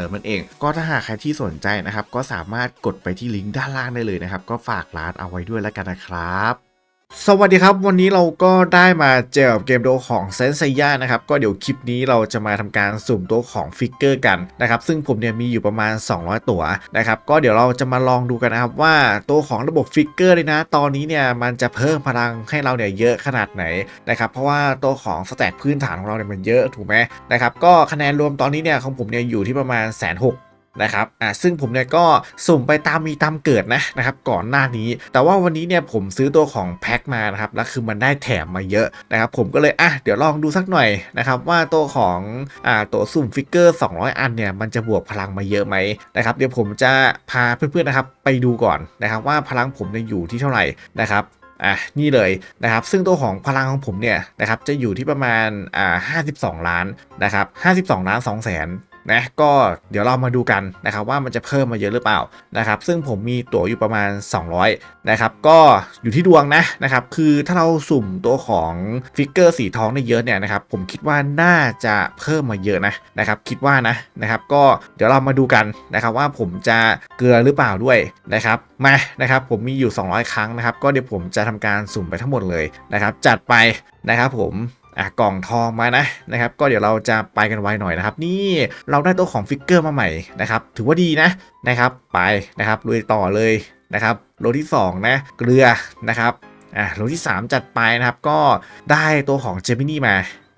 ิมนั่นเอง ก็ถ้าหากใครที่สนใจนะครับ ก็สามารถกดไปที่ลิงก์ด้านล่างได้เลยนะครับ ก็ฝากร้านเอาไว้ด้วยแล้วกันนะครับ สวัสดีครับ วันนี้เราก็ได้มาเจอกับเกมโดของเซนเซียนะครับ ก็เดี๋ยวคลิปนี้เราจะมาทำการสุ่มตัวของฟิกเกอร์กันนะครับ ซึ่งผมเนี่ยมีอยู่ประมาณ 200 ตัวนะครับ ก็เดี๋ยวเราจะมาลองดูกันนะครับ ว่าตัวของระบบฟิกเกอร์เลยนะ ตอนนี้เนี่ยมันจะเพิ่มพลังให้เราเนี่ยเยอะขนาดไหนนะครับ เพราะว่าตัวของสแต็กพื้นฐานของเราเนี่ยมันเยอะถูกไหมนะครับ ก็คะแนนรวมตอนนี้เนี่ยของผมเนี่ยอยู่ที่ประมาณแสนหก นะครับอ่าซึ่งผมเนี่ยก็สุ่มไปตามมีตามเกิดนะนะครับก่อนหน้านี้ แต่ว่าวันนี้เนี่ยผมซื้อตัวของแพ็คมานะครับแล้วคือมันได้แถมมาเยอะนะครับผมก็เลยอะเดี๋ยวลองดูสักหน่อยนะครับว่าตัวของอ่าตัวสุ่มฟิกเกอร์ 200 อันเนี่ยมันจะบวกพลังมาเยอะไหมนะครับเดี๋ยวผมจะพาเพื่อนๆนะครับไปดูก่อนนะครับว่าพลังผมเนี่ยอยู่ที่เท่าไหร่นะครับอะนี่เลยนะครับซึ่งตัวของพลังของผมเนี่ยนะครับจะอยู่ที่ประมาณอ่า52 ล้านนะครับ52 ล้าน2แสน นะก็เดี๋ยวเรามาดูกันนะครับว่ามันจะเพิ่มมาเยอะหรือเปล่านะครับซึ่งผมมีตั๋วอยู่ประมาณ 200นะครับก็อยู่ที่ดวงนะนะครับคือถ้าเราสุ่มตัวของฟิกเกอร์สีทองได้เยอะเนี่ยนะครับผมคิดว่าน่าจะเพิ่มมาเยอะนะนะครับคิดว่านะนะครับก็เดี๋ยวเรามาดูกันนะครับว่าผมจะเกลือหรือเปล่าด้วยนะครับมานะครับผมมีอยู่ 200 ครั้งนะครับก็เดี๋ยวผมจะทำการสุ่มไปทั้งหมดเลยนะครับจัดไปนะครับผม อะกล่องทองมานะนะครับก็เดี๋ยวเราจะไปกันไวหน่อยนะครับ นี่เราได้ตัวของฟิกเกอร์มาใหม่นะครับถือว่าดีนะนะครับไปนะครับลุยต่อเลยนะครับโลที่ 2 นะเกลือนะครับอะโลที่ 3 จัดไปนะครับก็ได้ตัวของเจมินี่มา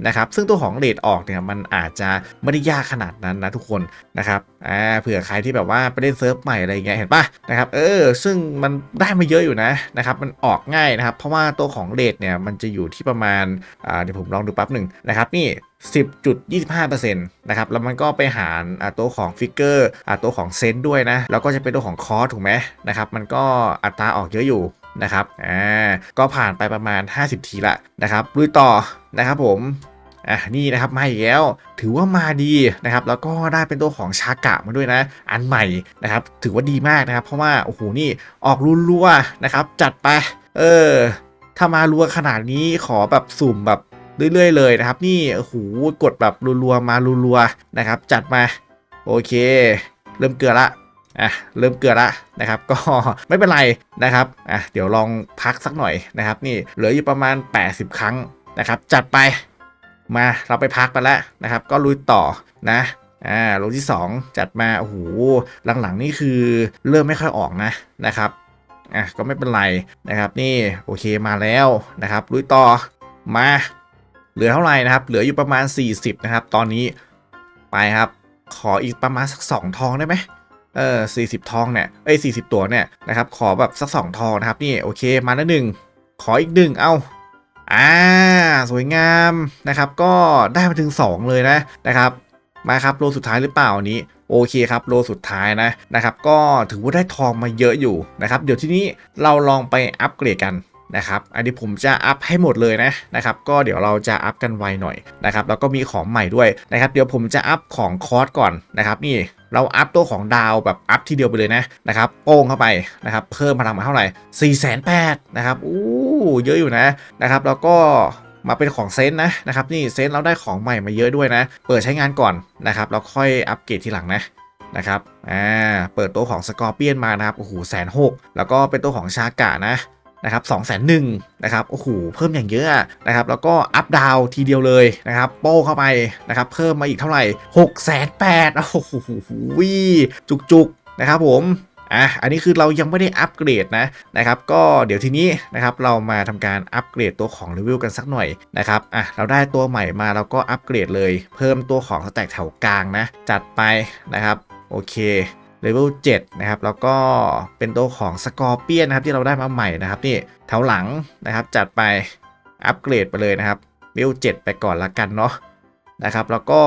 นะครับซึ่งตัวของเลดออกเนี่ยมันอาจจะไม่ได้ยากขนาดนั้นนะทุกคนนะครับอ่าเผื่อใครที่แบบว่าไปเล่นเซิร์ฟใหม่อะไรเงี้ยเห็นปะนะครับเออซึ่งมันได้มาเยอะอยู่นะนะครับมันออกง่ายนะครับเพราะว่าตัวของเลดเนี่ยมันจะอยู่ที่ประมาณอ่าเดี๋ยวผมลองดูแป๊บหนึ่งนะครับนี่10.25%นะครับ แล้วมันก็ไปหารตัวของฟิกเกอร์อตัวของเซนต์ด้วยนะ แล้วก็จะเป็นตัวของคอร์สถูกไหมนะครับ มันก็อัตราออกเยอะอยู่นะครับ อ่า ก็ผ่านไปประมาณ 50 ทีละนะครับลุยต่อนะครับผม อะนี่นะครับมาอีกแล้วถือว่ามาดีนะครับแล้วก็ได้เป็นตัวของชากะมาด้วยนะ อันใหม่นะครับถือว่าดีมากนะครับ เพราะว่าโอ้โหนี่ออกรัวๆนะครับ จัดไปเออถ้ามารัวขนาดนี้ขอแบบสุ่มแบบเรื่อยๆเลยนะครับ นี่โอ้โหกดแบบรัวๆมารัวๆนะครับ จัดมาโอเค เริ่มเกลือละอะเริ่มเกลือละนะครับ ก็ไม่เป็นไรนะครับอะเดี๋ยวลองพักสักหน่อยนะครับ นี่เหลืออยู่ประมาณ 80 ครั้งนะครับ จัดไป มาเราไปพักไปแล้วนะครับ ก็ลุยต่อนะอ่าโลที่ 2 จัดมา โอ้โห หลังๆ นี่คือเริ่มไม่ค่อยออกนะนะครับอะก็ไม่เป็นไรนะครับ นี่โอเคมาแล้วนะครับลุยต่อมาเหลือเท่าไหร่นะครับ เหลืออยู่ประมาณ 40 นะครับ ตอนนี้ไปครับ ขออีกประมาณสัก2ทองได้ไหมเออ40ทองเนี่ยเอ้ย40ตัวเนี่ยนะครับ ขอแบบสัก2ทองนะครับ นี่โอเคมาแล้วหนึ่งขออีกหนึ่งเอา อ่าสวยงามนะครับ ก็ได้มาถึง 2 เลยนะนะครับ มาครับโลสุดท้ายหรือเปล่านี้โอเคครับโลสุดท้ายนะนะครับ ก็ถือว่าได้ทองมาเยอะอยู่นะครับ เดี๋ยวที่นี้เราลองไปอัปเกรดกัน นะครับ อันนี้ผมจะอัพให้หมดเลยนะนะครับ ก็เดี๋ยวเราจะอัพกันไวหน่อยนะครับแล้วก็มีของใหม่ด้วยนะครับ เดี๋ยวผมจะอัพของคอร์สก่อนนะครับ นี่เราอัพตัวของดาวแบบอัพทีเดียวไปเลยนะนะครับโป้งเข้าไปนะครับเพิ่มพลังมาเท่าไหร่4ี่แสนแปดนะครับอู้เยอะอยู่นะนะครับ แล้วก็มาเป็นของเซนนะนะครับนี่เซนเราได้ของใหม่มาเยอะด้วยนะ เปิดใช้งานก่อนนะครับแล้วค่อยอัปเกรดทีหลังนะนะครับอ่าเปิดตัวของสกอร์เปียนมานะครับโอ้โหแสนหกแล้วก็เป็นตัวของชากะนะ นะครับ2 0 0 0 0 0นะครับโอ้โหเพิ่มอย่างเยอะนะครับแล้วก็อัพดาวทีเดียวเลยนะครับโป้เข้าไปนะครับเพิ่มมาอีกเท่าไหร่6 8 0 0 0โอ้โหวิจุกๆนะครับผมอะอันนี้คือเรายังไม่ได้อัปเกรดนะนะครับก็เดี๋ยวทีนี้นะครับเรามาทำการอัปเกรดตัวของเลเวลกันสักหน่อยนะครับอะเราได้ตัวใหม่มาเราก็อัปเกรดเลย เพิ่มตัวของสแต็กแถวกลางนะจัดไปนะครับโอเค เลเวล7นะครับ แล้วก็เป็นตัวของสกอร์เปียนนะครับที่เราได้มาใหม่นะครับนี่แถวหลังนะครับจัดไปอัปเกรดไปเลยนะครับเลเวล7ไปก่อนละกันเนาะนะครับแล้วก็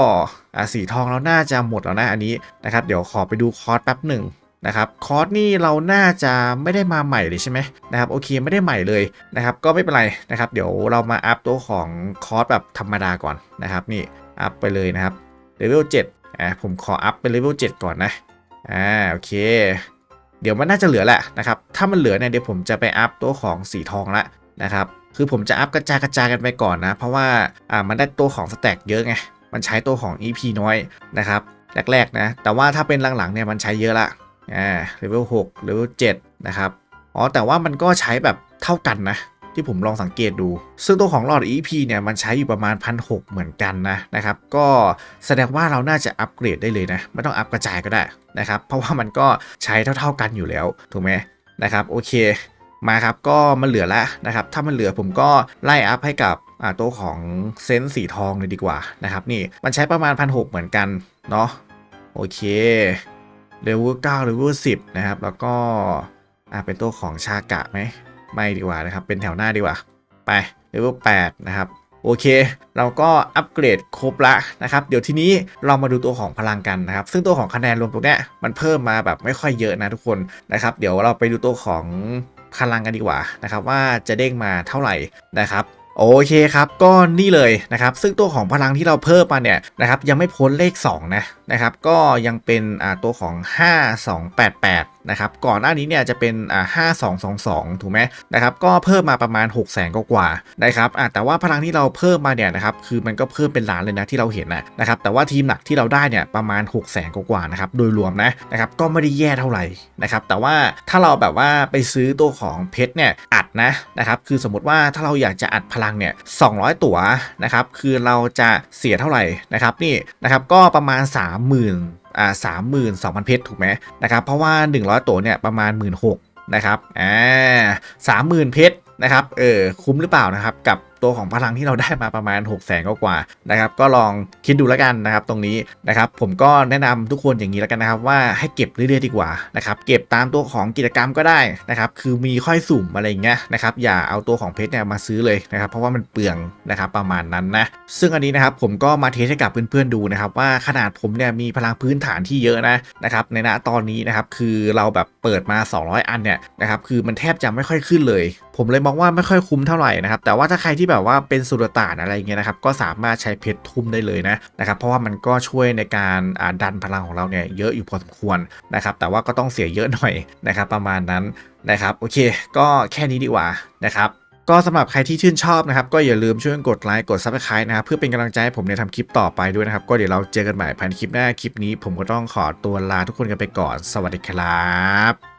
สีทองเราน่าจะหมดแล้วนะอันนี้นะครับเดี๋ยวขอไปดูคอร์สแป๊บหนึ่งนะครับคอร์สนี่เราน่าจะไม่ได้มาใหม่เลยใช่ไหมนะครับโอเคไม่ได้ใหม่เลยนะครับก็ไม่เป็นไรนะครับเดี๋ยวเรามาอัพตัวของคอร์สแบบธรรมดาก่อนนะครับนี่อัพไปเลยนะครับเลเวล7อ่าผมขออัพเป็นเลเวล7ก่อนนะ อ่าโอเค เดี๋ยวมันน่าจะเหลือแหละนะครับถ้ามันเหลือเนี่ยเดี๋ยวผมจะไปอัพตัวของสีทองละนะครับคือผมจะอัพกระจายกระจายกันไปก่อนนะ เพราะว่าอ่ามันได้ตัวของสแต็กเยอะไงมันใช้ตัวของ EP น้อยนะครับแรกๆนะแต่ว่าถ้าเป็นหลังๆเนี่ยมันใช้เยอะละอ่าเลเวล6เลเวล7นะครับอ๋อแต่ว่ามันก็ใช้แบบเท่ากันนะ ที่ผมลองสังเกตดู ซึ่งตัวของหลอด EP เนี่ยมันใช้อยู่ประมาณ1,600เหมือนกันนะนะครับก็แสดงว่าเราน่าจะอัปเกรดได้เลยนะไม่ต้องอัปกระจายก็ได้นะครับเพราะว่ามันก็ใช้เท่า ๆกันอยู่แล้วถูกไหมนะครับโอเคมาครับก็มันเหลือแล้วนะครับถ้ามันเหลือผมก็ไล่อัพให้กับตัวของเซนส์สีทองเลยดีกว่านะครับนี่มันใช้ประมาณ1,600เหมือนกันเนาะโอเคเลเวล9เลเวล10นะครับแล้วก็เป็นตัวของชากะไหม ไม่ดีกว่านะครับ เป็นแถวหน้าดีกว่า ไปเลเวล8นะครับโอเค เราก็อัปเกรดครบละนะครับ เดี๋ยวทีนี้เรามาดูตัวของพลังกันนะครับ ซึ่งตัวของคะแนนรวมตรงเนี้ยมันเพิ่มมาแบบไม่ค่อยเยอะนะทุกคนนะครับ เดี๋ยวเราไปดูตัวของพลังกันดีกว่านะครับ ว่าจะเด้งมาเท่าไหร่นะครับโอเคครับก็นี่เลยนะครับ ซึ่งตัวของพลังที่เราเพิ่มมาเนี่ยนะครับยังไม่พ้นเลข2นะนะครับก็ยังเป็นอ่าตัวของ 5288 นะครับก่อนหน้านี้เนี่ยจะเป็นอ่า5222 ถูกไหมนะครับก็เพิ่มมาประมาณ 6 0 0แสนกว่านะครับอ่าแต่ว่าพลังที่เราเพิ่มมาเนี่ยนะครับคือมันก็เพิ่มเป็นล้านเลยนะที่เราเห็นนะนะครับแต่ว่าทีมหนักที่เราได้เนี่ยประมาณ 6 0แสนกว่านะครับโดยรวมนะนะครับก็ไม่ได้แย่เท่าไหร่นะครับแต่ว่าถ้าเราแบบว่าไปซื้อตัวของเพชรเนี่ยอัดนะนะครับคือสมมติว่าถ้าเราอยากจะอัดพลังเนี่ย200 ตั๋วนะครับคือเราจะเสียเท่าไหร่นะครับนี่นะครับก็ประมาณ 30,000 อ่าสามหมื่นสองพันเพชรถูกไหมนะครับเพราะว่า 100 ตัวเนี่ยประมาณ 1 6ื่นนะครับอ่าสามหมื่นเพชรนะครับเออคุ้มหรือเปล่านะครับกับตัวของพลังที่เราได้มาประมาณ 6 0แสนกว่านะครับ ก็ลองคิดดูแล้วกันนะครับ ตรงนี้นะครับ ผมก็แนะนำทุกคนอย่างนี้แล้วกันนะครับ ว่าให้เก็บเรื่อยๆดีกว่านะครับเก็บตามตัวของกิจกรรมก็ได้นะครับ คือมีค่อยสุ่มอะไรอย่างเงี้ยนะครับ อย่าเอาตัวของเพชรเนี่ยมาซื้อเลยนะครับ เพราะว่ามันเปลืองนะครับประมาณนั้นนะซึ่งอันนี้นะครับผมก็มาเทสให้กับเพื่อนๆดูนะครับ ว่าขนาดผมเนี่ยมีพลังพื้นฐานที่เยอะนะนะครับ ในณตอนนี้นะครับคือเราแบบเปิดมา 200 อันเนี่ยนะครับ คือมันแทบจะไม่ค่อยขึ้นเลย ผมเลยมองว่าไม่ค่อยคุ้มเท่าไหร่นะครับ แต่ว่าถ้าใครที่แบบแบบว่าเป็นสุลต่านอะไรเงี้ยนะครับก็สามารถใช้เพชรทุ่มได้เลยนะนะครับเพราะว่ามันก็ช่วยในการดันพลังของเราเนี่ยเยอะอยู่พอสมควรนะครับแต่ว่าก็ต้องเสียเยอะหน่อยนะครับประมาณนั้นนะครับโอเคก็แค่นี้ดีกว่านะครับก็สำหรับใครที่ชื่นชอบนะครับก็อย่าลืมช่วยกดไลค์กด subscribe นะครับเพื่อเป็นกำลังใจให้ผมในทำคลิปต่อไปด้วยนะครับ ก็เดี๋ยวเราเจอกันใหม่ภายในคลิปหน้าคลิปนี้ ผมก็ต้องขอตัวลาทุกคนกันไปก่อน สวัสดีครับ